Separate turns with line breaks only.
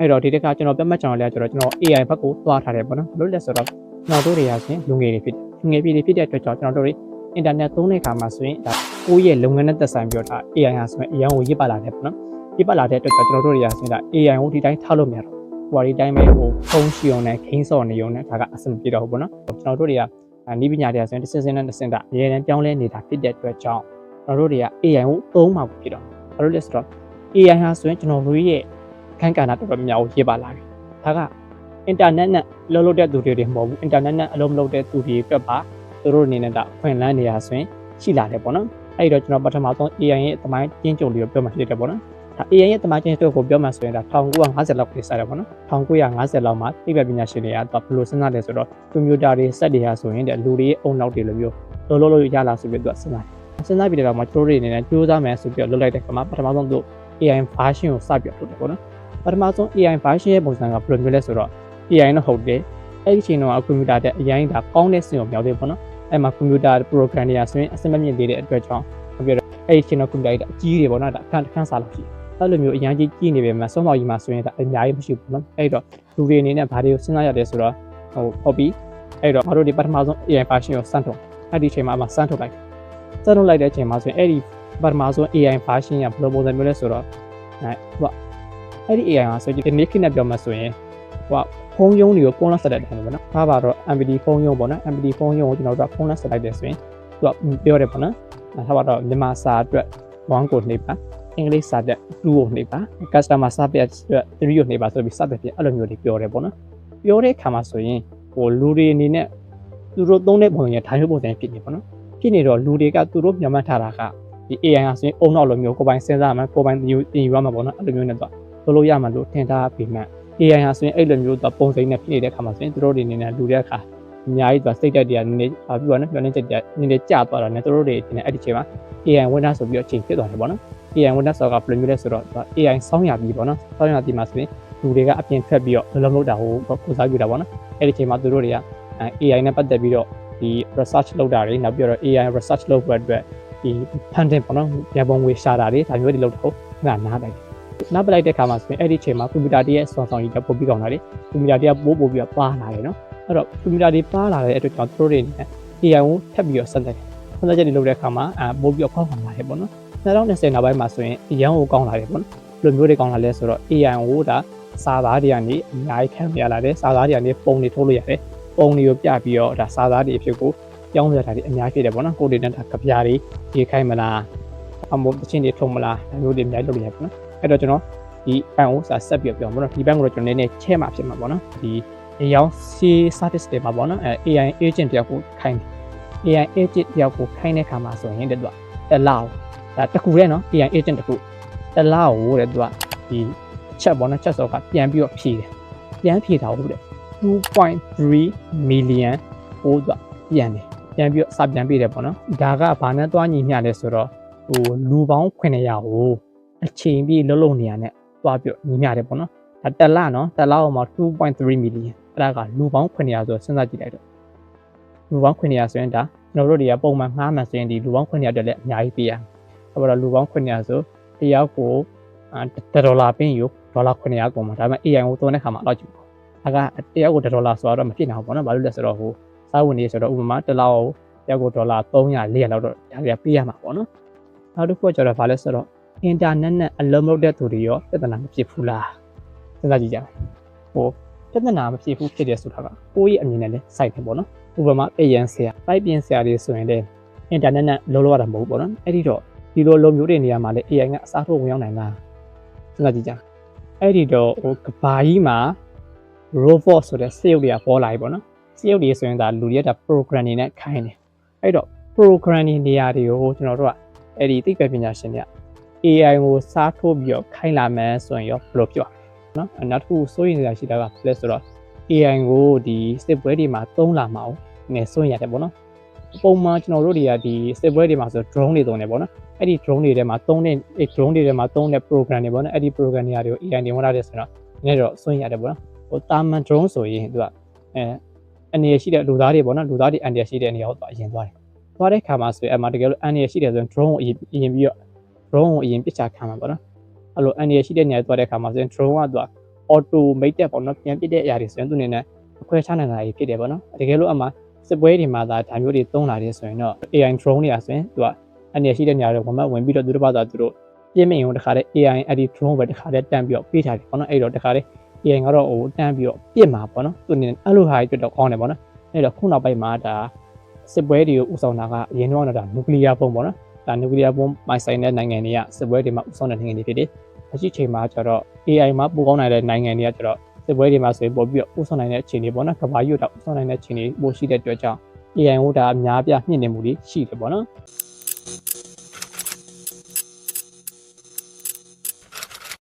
အဲ့တော့ဒီတစ်ခါကျွန်တော်ပြတ်မှတ်ချောင်းလေးကကျွန်တော်ကျွန်တော် AI ဘက်ကိုသွားထားတယ်ပေါ့နော်ဘယ်လိုလဲဆိုတော့ကျွန်တော်တို့တွေကဆိုရင်လူငယ်တွေဖြစ်တယ်လူငယ်ပြည်တွေဖြစ်တဲ့အတွက်ကြောင့်ကျွန်တော်တို့တွေ internet သုံးတဲ့အခါမှာဆိုရင်ဒါကိုယ့်ရဲ့လုပ်ငန်းနဲ့သက်ဆိုင်ပြီးတော့ဒါ AI ဟာဆိုရင်အရင်ကိုရစ်ပါလာတယ်ပေါ့နော်ရစ်ပါလာတဲ့အတွက်ကြောင့်ကျွန်တော်တို့တွေကဆိုရင်ဒါ AI ကိုဒီတိုင်းထားလို့မရတော့ဟိုဒီတိုင်းပဲဟိုဖုန်းရှိအောင်နဲ့ခင်းစော်နေအောင်နဲ့ဒါကအဆင်ပြေတော့ဘူးပေါ့နော်ကျွန်တော်တို့တွေကနီးပညာတွေကဆိုရင်တစ်စင်းစင်းနဲ့တစ်စင်းတာအရင်တန်းပြောင်းလဲနေတာဖြစ်တဲ့အတွက်ကြောင့်ကျွန်တော်တို့တွေက AI ကိုသုံးမှာဖြစ်တော့ဘာလို့လဲဆိုတော့ AI ဟာဆိုရင်ကျွန်တော်တို့ရဲ့ ခန်းကဏ္ဍတော်တော်များများကိုရေးပါလာပြီ။ဒါကအင်တာနက်နဲ့လုံးလုံးတဲ့သူတွေတွေမဟုတ်ဘူး။အင်တာနက်နဲ့အလုံးမလုံးတဲ့သူတွေအတွက်ပါသူတို့အနေနဲ့ဒါဖွင့်လန်းနေရဆိုရင်ရှိလာတယ်ပေါ့နော်။အဲ့ဒီတော့ကျွန်တော်ပထမဆုံး AI ရဲ့အသမိုင်းကျင်းကြုံလေးကိုပြောမှဖြစ်တယ်ပေါ့နော်။ဒါ AI ရဲ့အသမိုင်းကျင်းကြုံကိုပြောမှဆိုရင်ဒါ1950လောက်ပြစတယ်ပေါ့နော်။1950လောက်မှာသိပ္ပံပညာရှင်တွေကတော့ဘယ်လိုစဉ်းစားလဲဆိုတော့ကွန်ပျူတာတွေစက်တွေဟာဆိုရင်တဲ့လူတွေရဲ့အုံနောက်တွေလိုမျိုးလုံးလုံးလို့ရလာဆိုပြီးသူကစဉ်းစားတယ်။စဉ်းစားပြီးတော့မှကျွန်တော်တို့တွေအနေနဲ့ကြိုးစားမယ်ဆိုပြီးတော့လုပ်လိုက်တဲ့အခါမှာပထမဆုံးသူ AI version ကိုစပြထုတ်တယ်ပေါ့နော် ပထမဆုံး AI version ရဲ့ပုံစံကဘယ်လိုမျိုးလဲဆိုတော့ AI တော့ဟုတ်တယ်အဲ့ဒီချိန်တော့ကွန်ပျူတာတဲ့အရင်ဒါကောင်းတဲ့စင်ကိုမြောက်သေးပေါ့နော်အဲ့မှာကွန်ပျူတာ program တွေကဆိုရင်အစမမြင့်သေးတဲ့အတွက်ကြောင့်ပြောတော့အဲ့ဒီချိန်တော့ကွန်ပျူတာတွေအကြီးတွေပေါ့နော်ဒါအခန်းတစ်ခန်းစားလို့ရှိအဲ့လိုမျိုးအရင်ကြီးကြီးနေပေမဲ့ဆုံးတော်ကြီးမှာဆိုရင်ဒါအများကြီးမရှိဘူးနော်အဲ့တော့လူတွေအနေနဲ့ဘာတွေကိုစဉ်းစားရတယ်ဆိုတော့ဟိုဟုတ်ပြီအဲ့တော့ငါတို့ဒီပထမဆုံး AI version ကိုစမ်းထုတ်အဲ့ဒီချိန်မှာအမှစမ်းထုတ်လိုက်စမ်းထုတ်လိုက်တဲ့အချိန်မှာဆိုရင်အဲ့ဒီပထမဆုံး AI version ကဘယ်လိုပုံစံမျိုးလဲဆိုတော့အဲဟို အဲ့ဒီ AI မှာဆိုရင်ဒီနေ့ခေတ်နဲ့ပြောမှဆိုရင်ဟိုဖုန်းယုံတွေကိုဖုန်းလက်ဆက်တဲ့တယ်ပေါ့နော်။ဒါပါတော့ MPD ဖုန်းယုံပေါ့နော်။ MPD ဖုန်းယုံကိုကျွန်တော်တို့ကဖုန်းလက်ဆက်လိုက်တယ်ဆိုရင်သူကပြောတယ်ပေါ့နော်။ဒါပါတော့မြန်မာစာအတွက်1ကိုနှိပ်ပါအင်္ဂလိပ်စာအတွက်2ကိုနှိပ်ပါ customer service အတွက်3ကိုနှိပ်ပါဆိုပြီးစသဖြင့်အဲ့လိုမျိုးတွေပြောတယ်ပေါ့နော်။ပြောတဲ့အခါမှာဆိုရင်ဟိုလူတွေအနေနဲ့သူတို့သုံးတဲ့ပုံစံဓာတ်ရုပ်ပုံစံဖြစ်နေပေါ့နော်။ဖြစ်နေတော့လူတွေကသူတို့မျှော်မှန်းထားတာကဒီ AI ဟာဆိုရင်အုံနောက်လိုမျိုးကိုပိုင်စဉ်းစားမှကိုပိုင်တင်ယူတင်ယူရမှာပေါ့နော်အဲ့လိုမျိုးနဲ့တော့ လုပ်လို့ရမှာလို့ထင်ထားပြီးမှ AI ဟာဆိုရင်အဲ့လိုမျိုးတော့ပုံစံနဲ့ဖြစ်နေတဲ့အခါမှာဆိုရင်တို့တွေအနေနဲ့လူတဲ့အခါအများကြီးတော့စိတ်တက်တွေကနည်းနည်းဘာပြောရလဲပြောနေချက်တွေကနည်းနည်းကျသွားတာနဲ့တို့တွေဒီနေ့အဲ့ဒီချိန်မှာ AI winner ဆိုပြီးတော့ချိန်ဖြစ်သွားတယ်ပေါ့နော် AI winner ဆိုတော့ဘယ်လိုမျိုးလဲဆိုတော့ AI စောင်းရပြီးပေါ့နော်စောင်းရပြီးမှဆိုရင်လူတွေကအပြင်ထွက်ပြီးတော့လုံးလုံးတာဟိုကိုစားပြတာပေါ့နော်အဲ့ဒီချိန်မှာတို့တွေက AI နဲ့ပတ်သက်ပြီးတော့ဒီ research လုပ်တာတွေနောက်ပြီးတော့ AI research လုပ်ဖို့အတွက်ဒီ funding ပေါ့နော်ပြန်ပုံငွေရှာတာတွေဒါမျိုးတွေလုပ်တော့ငါနားလိုက် နောက်ပလိုက်တဲ့ခါမှာဆိုရင်အဲ့ဒီချိန်မှာကွန်ပျူတာတည်းရဲ့စွမ်းဆောင်ရည်ကပို့ပြီးကောင်းတာလေကွန်ပျူတာတည်းကပို့ပို့ပြီးတော့ပါလာတယ်နော်အဲ့တော့ကွန်ပျူတာတွေပါလာတဲ့အတွက်ကြောင့်တို့တွေနဲ့ AI ကိုထပ်ပြီးတော့ဆက်သက်တယ်ဆက်သက်ချက်တွေလုပ်တဲ့အခါမှာအပို့ပြီးတော့ကောင်းလာတယ်ပေါ့နော်2020နောက်ပိုင်းမှာဆိုရင်အရန်ကိုကောင်းလာတယ်ပေါ့နော်ဘယ်လိုမျိုးတွေကောင်းလာလဲဆိုတော့ AI ကိုဒါစာသားတွေကနေအများကြီးခံရလာတယ်စာသားတွေကနေပုံတွေထုတ်လို့ရတယ်ပုံတွေကိုပြပြီးတော့ဒါစာသားတွေအဖြစ်ကိုပြောင်းရတာတွေအများကြီးဖြစ်တယ်ပေါ့နော်ကိုယ်တွေနဲ့ဒါကြပြားတွေရေးခိုင်းမလားအမို့တချင်းတွေထုံမလားဒါမျိုးတွေအများကြီးလုပ်ရတယ်ပေါ့နော် အဲ့တော့ကျွန်တော်ဒီဘန်ကိုစာဆက်ပြီးပြောင်းပေါ့နော်ဒီဘန်ကိုတော့ကျွန်တော်နည်းနည်းချဲ့မှာဖြစ်မှာပေါ့နော်ဒီအရောင်း C service တွေမှာပေါ့နော်အဲ AI agent တယောက်ကိုခိုင်းတယ် AI agent တယောက်ကိုခိုင်းတဲ့ခါမှာဆိုရင်တဲ့သူကတလောက်ဒါတခုတည်းနော် AI agent တခုတလောက်ဟိုတဲ့သူကဒီချက်ပေါ့နော်ချက်စောကပြန်ပြီးတော့ဖြည့်တယ်ပြန်ဖြည့်တာဟုတ်တဲ့2.3 million ဟိုသူကပြန်တယ်ပြန်ပြီးတော့စပြန်ပြတယ်ပေါ့နော်ဒါကဘာနဲ့တွားညီမျှလဲဆိုတော့ဟိုလူပေါင်း900ကို အချိန်ပြည့်လုံးလုံးနေရနဲ့တွားပြီးညီမျှတယ်ပေါ့နော်ဒါတက်လာနော်တက်လာအောင်မှာ2.3 million အဲ့ဒါကလူပေါင်း900ဆိုတော့စဉ်းစားကြည့်လိုက်တော့လူပေါင်း900ဆိုရင်ဒါကျွန်တော်တို့တွေကပုံမှန်ငှားမှဆိုရင်ဒီလူပေါင်း900တက်လည်းအများကြီးပေးရအဲ့တော့လူပေါင်း900ဆိုတယောက်ကိုဒေါ်လာပင်းယူဒေါ်လာ900ကုန်မှာဒါပေမဲ့ AI ကိုသုံးတဲ့ခါမှာတော့ကြည့်ပေါ့ဒါကတယောက်ကိုဒေါ်လာဆိုတော့မဖြစ်နိုင်ဘူးပေါ့နော်ဘာလို့လဲဆိုတော့ဟိုစားဝင်နေဆိုတော့ဥပမာတစ်လောက်တယောက်ကိုဒေါ်လာ300 400လောက်တော့ဒါတွေကပေးရမှာပေါ့နော်နောက်တစ်ခုကကျတော့ဘာလဲဆိုတော့ အင်တာနက်နဲ့အလုံးမလုပ်တဲ့သူတွေရောပြဿနာမဖြစ်ဘူးလားစဉ်းစားကြည့်ကြဟိုပြဿနာမဖြစ်ဘူးဖြစ်တယ်ဆိုတာကကိုယ့်ရဲ့အမြင်နဲ့လည်းစိုက်တယ်ပေါ့နော်ဥပမာအရန်ဆရာပိုက်ပြင်ဆရာတွေဆိုရင်လည်းအင်တာနက်နဲ့လုံးလုံးရတာမဟုတ်ဘူးပေါ့နော်အဲ့ဒီတော့ဒီလိုလုံမျိုးတွေနေရာမှာလည်း AI ကအစားထိုးဝင်ရောက်နိုင်လားစဉ်းစားကြည့်ကြအဲ့ဒီတော့ဟိုကဘာကြီးမှာ robot ဆိုတဲ့စေရုပ်တွေကပေါ်လာပြီပေါ့နော်စရုပ်တွေဆိုရင်ဒါလူတွေကဒါ program တွေနဲ့ခိုင်းတယ်အဲ့တော့ program တွေနေရာတွေကိုကျွန်တော်တို့ကအဲ့ဒီသိပ္ပံပညာရှင်တွေက AI ကိုစားထိုးပြီးတော့ခိုင်းလာမှန်းဆိုရင်ရောဘယ်လိုပြောလဲနော်နောက်တစ်ခုစိုးရိမ်စရာရှိတာကဘယ်လဲဆိုတော့ AI ကိုဒီစစ်ပွဲတွေမှာသုံးလာမှာ哦နည်းစိုးရိမ်ရတယ်ပေါ့နော်ပုံမှန်ကျွန်တော်တို့တွေကဒီစစ်ပွဲတွေမှာဆို drone တွေသုံးတယ်ပေါ့နော်အဲ့ဒီ drone တွေထဲမှာသုံးတဲ့ drone တွေထဲမှာသုံးတဲ့ program တွေပေါ့နော်အဲ့ဒီ program တွေတွေကို AI တင်ဝင်လာတယ်ဆိုတော့နည်းတော့စိုးရိမ်ရတယ်ပေါ့နော်ဟိုတာမန် drone ဆိုရင်သူကအဲအနေရရှိတဲ့လူသားတွေပေါ့နော်လူသားတွေအန်တရရှိတဲ့နေရာကိုသူအရင်သွားတယ်သွားတဲ့ခါမှာဆိုရင်အမှတကယ်လို့အန်တရရှိတယ်ဆိုရင် drone ကိုအရင်ပြီးတော့ drone ကိုအရင်ပစ်ချခံမှာပေါ့နော်အဲ့လိုအန်ရရှိတဲ့နေရာသွားတဲ့ခါမှာဆိုရင် drone ကသူကဟ automated ပေါ့နော်ပြန်ပစ်တဲ့အရာတွေဆိုရင်သူအနေနဲ့အခွဲခြားနိုင်တာကြီးဖြစ်တယ်ပေါ့နော်တကယ်လို့အမှစစ်ပွဲတွေမှာဒါဒါမျိုးတွေသုံးလာတယ်ဆိုရင်တော့ AI drone တွေကဆိုရင်သူကအနေရှိတဲ့နေရာတွေဝင်မဝင်ပြီးတော့သူတို့ဘာသာသူတို့ပြင်းမင်ရုံတခါတည်း AI အဲ့ဒီ drone ပဲတခါတည်းတန်းပြီးတော့ပေးထားတယ်ပေါ့နော်အဲ့တော့တခါတည်း AI ကတော့ဟိုတန်းပြီးတော့ပြစ်မှာပေါ့နော်သူအနေနဲ့အဲ့လိုဟာကြီးတွေ့တော့ကောင်းတယ်ပေါ့နော်အဲ့တော့ခုနောက်ပိုင်းမှာဒါစစ်ပွဲတွေကိုဥဆောင်တာကအရင်တော့ဒါနျူကလ িয়ার ပုံပေါ့နော် ဒါနျူကလ িয়ার ပုံမိုင်ဆိုင်တဲ့နိုင်ငံတွေကစစ်ပွဲတွေမှာဥဆောင်တဲ့နိုင်ငံတွေဖြစ်တယ်အခုချိန်မှာကျတော့ AI မှာပိုကောင်းနိုင်တဲ့နိုင်ငံတွေကကျတော့စစ်ပွဲတွေမှာဆိုရင်ပို့ပြီးတော့ဥဆောင်နိုင်တဲ့အခြေအနေပေါ့နော်ကမ္ဘာကြီးကိုဒါဥဆောင်နိုင်တဲ့အခြေအနေပိုရှိတဲ့အတွက်ကြောင့် AI ဟိုဒါအများပြမြင့်နေမှုတွေရှိတယ်ပေါ့နော်